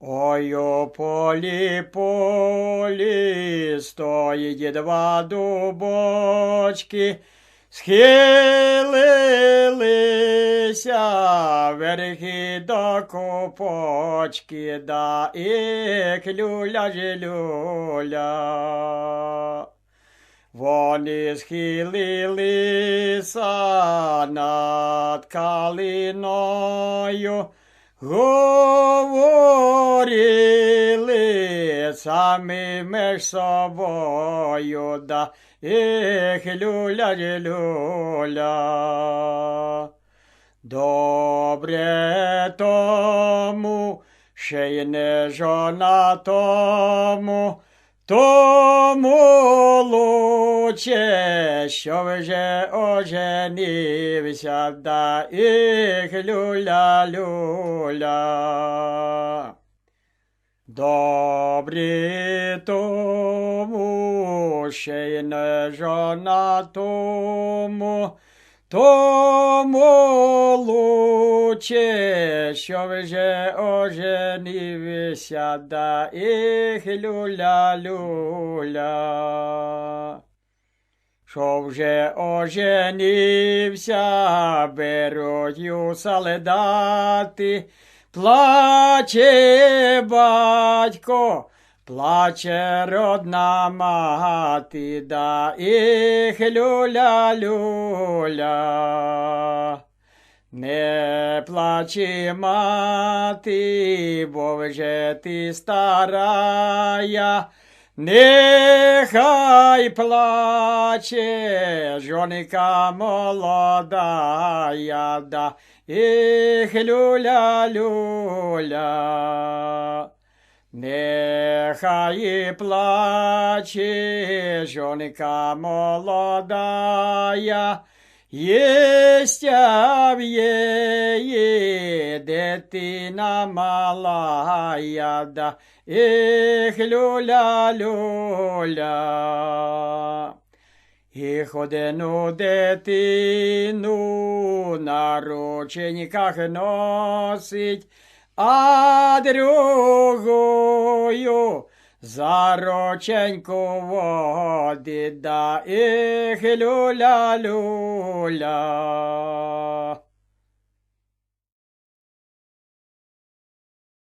Ой у полі полі стоїть два дубочки, схилилися верхи до копочки, да і клюля люля. Вони схилилися над калиною, говорили самі між собою, да їх люля люля. Добре тому, ще й не жона тому, тому лучше, що вже оженився, да їх люля люля. Добрі тому, ще й не жона тому, тому лучше, що вже оженився, да їх люля люля. Що вже оженився, беруть солдати, плаче батько, плаче родна мати, да їх люля люля. Не плаче мати, бо вже ти старая, нехай плаче жоника молодая, да їх люля люля. Нехай плаче жоника молодая, Єстя в її дитина малая, да їх люля люля. І ходену дитину на рученьках носить, а другою за рученьку води да їх люля люля.